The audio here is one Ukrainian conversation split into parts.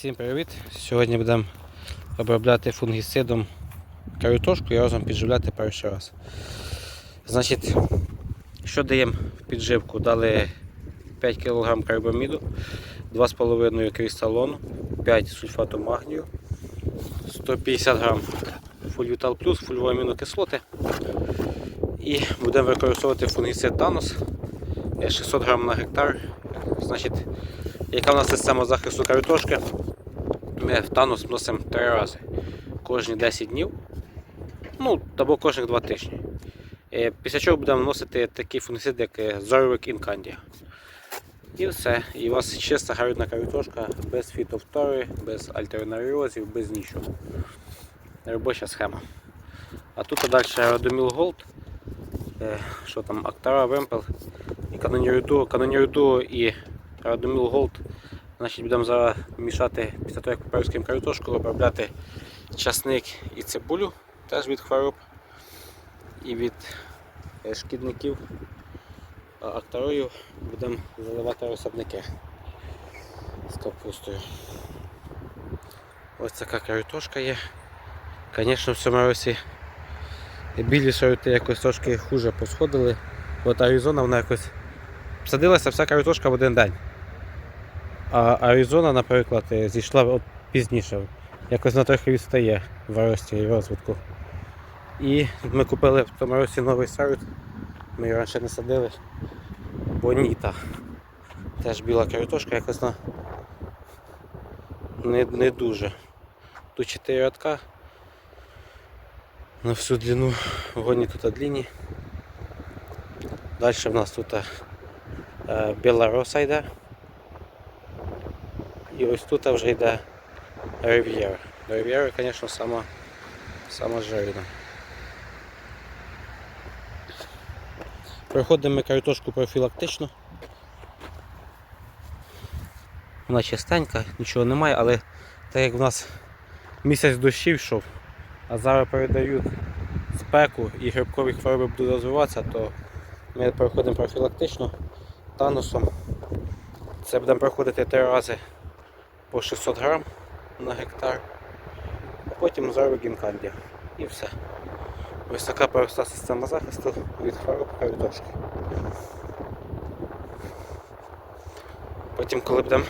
Всім привіт! Сьогодні будемо обробляти фунгіцидом картошку і разом підживляти перший раз. Значить, що даємо в підживку? Дали 5 кг карбаміду, 2,5 кристалону, 5 сульфату магнію, 150 г фульвітал плюс, фульвові амінокислоти. І будемо використовувати фунгіцид Танос 600 г на гектар. Значить, яка в нас система захисту картошки? Ми в танус вносимо 3 рази кожні 10 днів, ну або кожних 2 тижні. Е, Після чого будемо вносити такий фунгіцид, як е, Зорвик Інкандія. І все. І у вас чиста гарна картошка, без фітофтори, без альтернаріозів, без нічого. Робоча схема. А тут далі Родоміл Голд, е, що там, Актара, Вемпел і Канонірду, Канонірду і Радоміл Голд. Значить, будемо зараз мішати після того, як поперським картошку, обробляти часник і цибулю теж від хвороб і від е, шкідників. А актарою будемо заливати розсадники з капустою. Ось така картошка є. Звісно, в цьому році білі сорти якось трошки хуже посходили. От Аризона вона якось садилася вся картошка в один день. А Аризона, наприклад, е, зійшла от пізніше. Якось вона трохи відстає в рості і розвитку. І ми купили в тому році новий сорт. Ми його раніше не садили. Боніта. Теж біла картошка, якось вона не, не дуже. Тут 4 рядка. На всю длину вогні тут длинні. Далі в нас тут е, Білороса йде. І ось тут вже йде Рив'єра. Рив'єра, звісно, сама, сама жирна. Проходимо ми картошку профілактично. Вона чистенька, нічого немає, але так як в нас місяць дощів йшов, а зараз передають спеку і грибкові хвороби будуть розвиватися, то ми проходимо профілактично танусом. Це будемо проходити три рази по 600 грам на гектар, а потім зорвик інкандія. І все. Ось така проста система захисту від хвороб картошки. Потім, коли будемо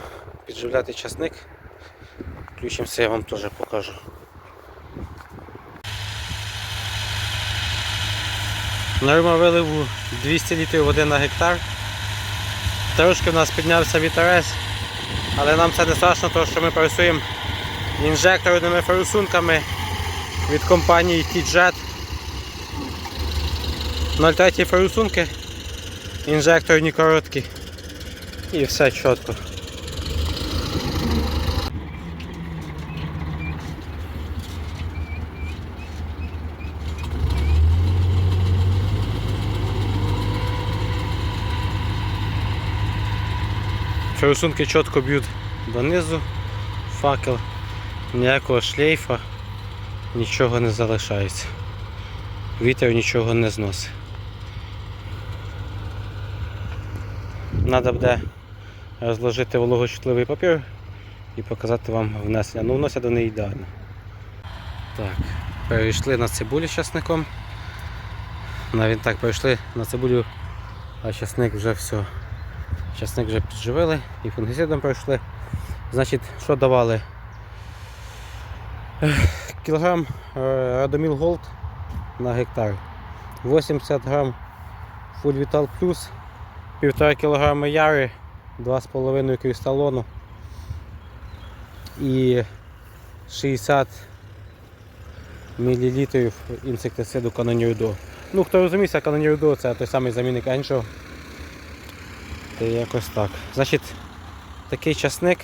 підживляти часник, включимося, я вам теж покажу. Норма виливу 200 літрів води на гектар. Трошки в нас піднявся вітерець, але нам це не страшно, тому що ми працюємо інжекторними форсунками від компанії T-Jet. 0,3 форсунки, інжекторні короткі і все чітко. Форсунки чітко б'ють донизу, факел, ніякого шлейфа, нічого не залишається. Вітер нічого не зносить. Треба буде розложити вологочутливий папір і показати вам внесення. Ну, вносять до неї ідеально. Так, перейшли на цибулю з часником. Навіть так перейшли на цибулю, а часник вже все. Часник вже підживили і фунгіцидом пройшли. Значить, що давали? Кілограм Радоміл Голд на гектар. 80 грам Фульвітал Плюс, 1,5 кг яри, 2,5 кристалону і 60 мл інсектициду канонірду. Ну, хто розуміється, канонірду це той самий замінник Еншо. Та якось так. Значить, такий часник.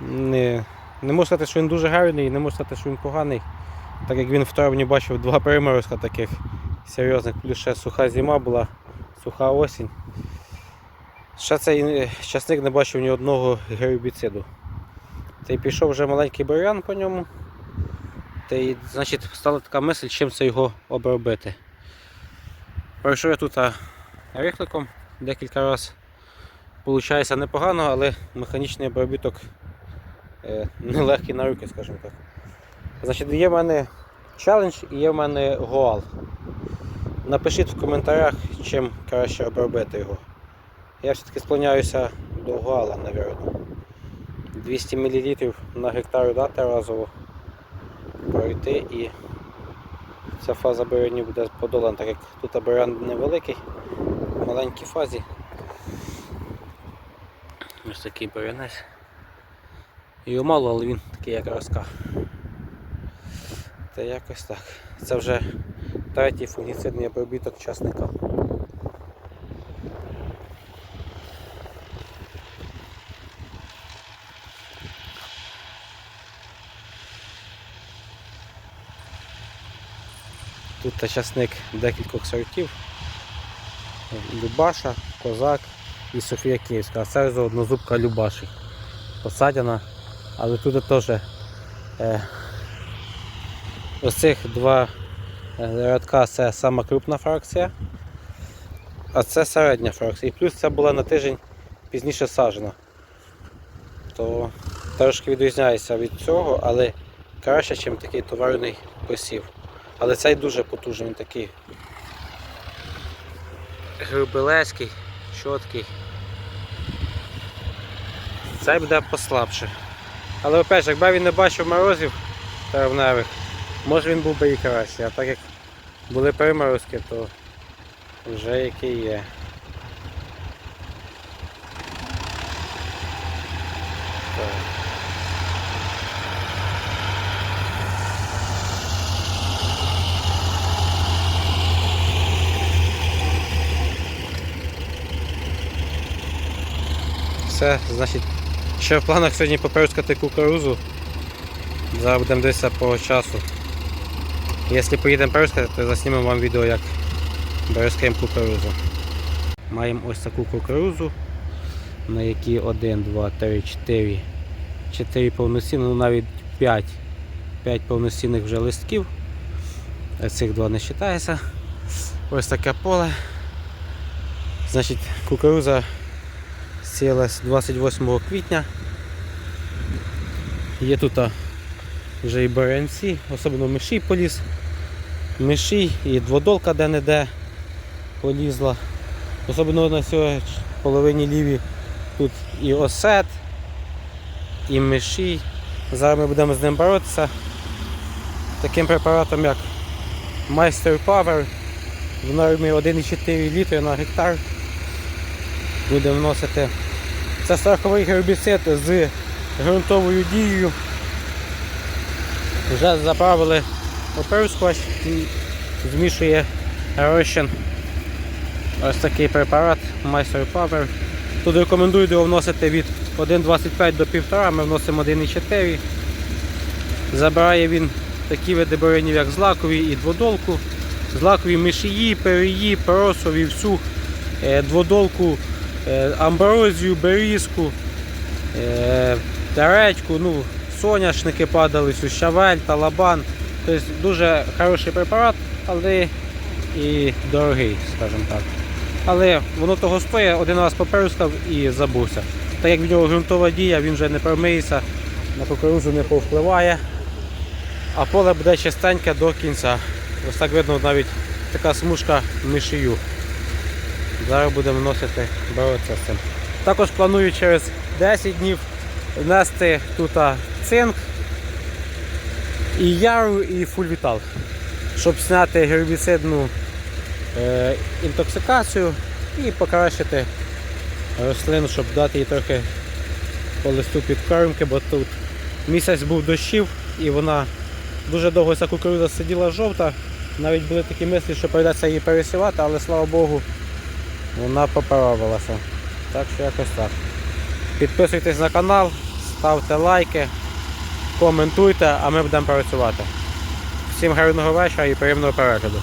Не, не можу сказати, що він дуже гарний, не можу сказати, що він поганий. Так як він в травні бачив два приморозка таких серйозних, плюс ще суха зима була, суха осінь. Ще цей е, часник не бачив ні одного гербіциду. Та й пішов вже маленький бурян по ньому. Та й, значить, стала така мисль, чим це його обробити. Пройшов я тут рихликом декілька разів. Получається непогано, але механічний обробіток е, нелегкий на руки, скажімо так. Значить, є в мене челендж і є в мене гоал. Напишіть в коментарях, чим краще обробити його. Я все-таки склоняюся до гоала, мабуть. 200 мл на гектар дати разово пройти і ця фаза бурянів буде подолана, так як тут бурян невеликий, маленькій фазі. Ось такий бурянець. Його мало, але він такий як розка. Та якось так. Це вже третій фунгіцидний обробіток часника. Тут часник декількох сортів. Любаша, Козак і Софія Київська. А це однозубка Любаші. Посадяна. Але тут теж е, ось цих два е, рядка це сама крупна фракція, а це середня фракція. І плюс це була на тиждень пізніше саджена. То трошки відрізняється від цього, але краще, ніж такий товарний посів. Але цей дуже потужний, такий грубелецький, чіткий. Цей буде послабше. Але опять же, якби він не бачив морозів травневих, може він був би і кращий. А так як були приморозки, то вже який є. Все, значить, ще в планах сьогодні поперскати кукурузу. Зараз будемо дивитися по часу. Якщо поїдемо перскати, то заснімемо вам відео, як березкаємо кукурузу. Маємо ось таку кукурузу, на якій 1, 2, 3, 4, 4 повноцінних, ну навіть 5. 5 повноцінних вже листків. Цих два не вважається. Ось таке поле. Значить, кукуруза сіялась 28 квітня. Є тут вже і барянці, особливо мишій поліз. Мишій і дводолка де-не-де полізла. Особливо на цій половині ліві тут і осет, і мишій. Зараз ми будемо з ним боротися. Таким препаратом як Майстер Power в нормі 1,4 літри на гектар. Будемо вносити. Це страховий гербіцид з ґрунтовою дією. Вже заправили оприскувач і змішує розчин. Ось такий препарат Майстер Power. Тут рекомендую його вносити від 1,25 до 1,5, ми вносимо 1,4. Забирає він такі види бурянів, як злакові і дводолку. Злакові мишії, переї, поросові, всю е, дводолку, амброзію, берізку, е, тередьку, ну, соняшники падали, щавель, талабан. Тобто дуже хороший препарат, але і дорогий, скажімо так. Але воно того стоїть, один раз поперскав і забувся. Так як в нього ґрунтова дія, він вже не промиється, на кукурузу не повпливає, а поле буде чистеньке до кінця. Ось так видно навіть така смужка мишію. Зараз будемо вносити боротися з цим. Також планую через 10 днів внести тут цинк, і яру, і фульвітал, щоб зняти гербіцидну е, інтоксикацію і покращити рослину, щоб дати їй трохи по листу підкормки, бо тут місяць був дощів і вона дуже довго ця кукурудза сиділа жовта. Навіть були такі мислі, що прийдеться її пересівати, але слава Богу, вона поправилася. Так що якось так. Підписуйтесь на канал, ставте лайки, коментуйте, а ми будемо працювати. Всім гарного вечора і приємного перегляду.